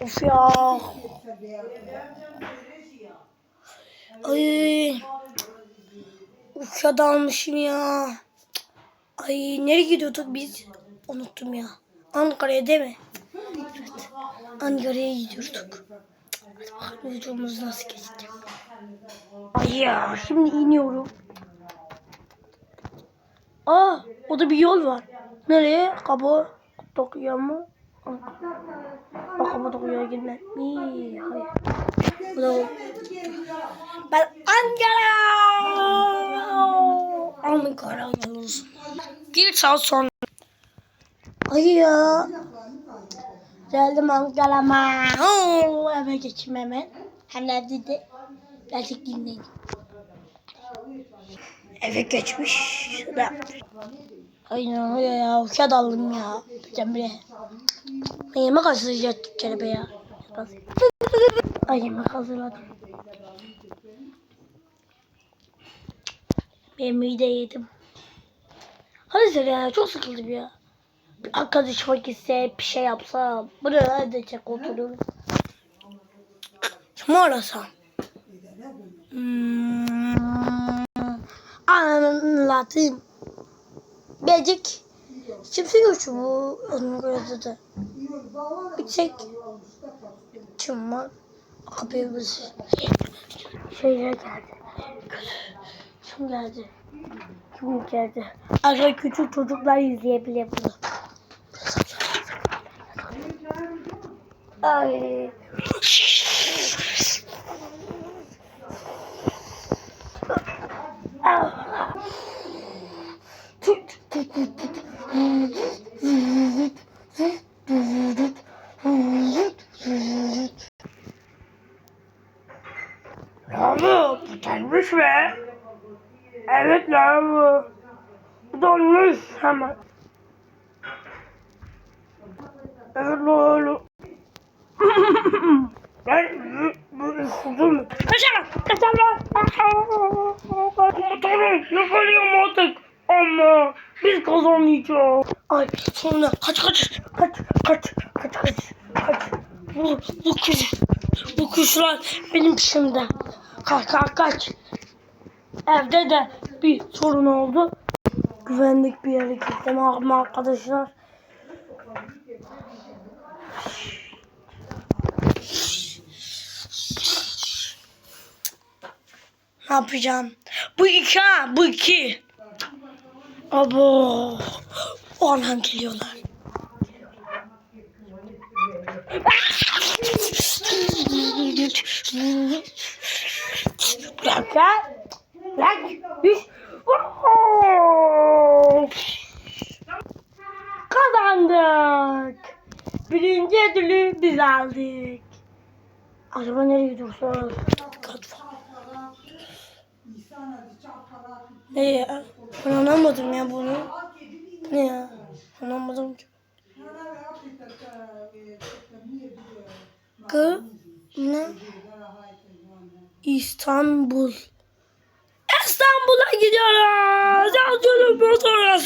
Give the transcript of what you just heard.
Of ya. Ay. Uf ya dalmışım ya. Ay nereye gidiyorduk biz? Unuttum ya. Ankara'ya değil mi? Evet. Ankara'ya gidiyorduk. Hadi bakalım videomuz nasıl geçecek. Ay ya şimdi iniyorum. Aa orada bir yol var. Nereye? Kaba Tokyo mu? Bak kaba Tokyo'ya gitmem. İyi, hayır. Da ben Ankara. Ankara yolcusu. Bir saat sonra. Ay ya. Geldim Ankara'ma. Eve geçeyim hemen. Hemen dedi. Gerçek dinleyin. Eve geçmiş. Şurada. Aynen öyle ya. Uçak daldım ya. Cemre. Ben yemek hazırlayacaktım kelebe ya. Ay yemek hazırladım. Yemeği de yedim. Hadi söyle ya çok sıkıldım ya. Bir arkadaşıma gitse bir şey yapsa. Buraya edecek oturuyorum. Kimi arasam? Hmm, anladım. Becik. Kimse yok bu onun gözü Bir tek kim var? Kapımız şeyler geldi. Kim geldi? Kim geldi? Arkadaşlar küçük çocuklar izleyebilir bunu. Ay. Lavabo tutarmış ve evet lavabo dolmuş hemen. Evet lavabo. ben ısıdım. Kaçamam. Kaçamam. Motoru yok oluyor artık. Ama biz kazanmayacağız. Ay sonra kaç kaç kaç kaç kaç kaç kaç. Bu bu kuş bu kuşlar benim peşimde. Kaç kaç kaç. Evde de bir sorun oldu. Güvenlik bir yere gittim. Ama arkadaşlar. Ne yapacağım? Bu iki ha bu iki Abo. Orhan geliyorlar. Bırak ya. Bırak. Kazandık. Birinci ödülü biz aldık. Acaba nereye gidiyoruz? Dikkat. Ne ya? Ben anlamadım ya bunu. Ne ya? Anlamadım ki. G ne? İstanbul. İstanbul'a gidiyoruz. Yolculuk motoru.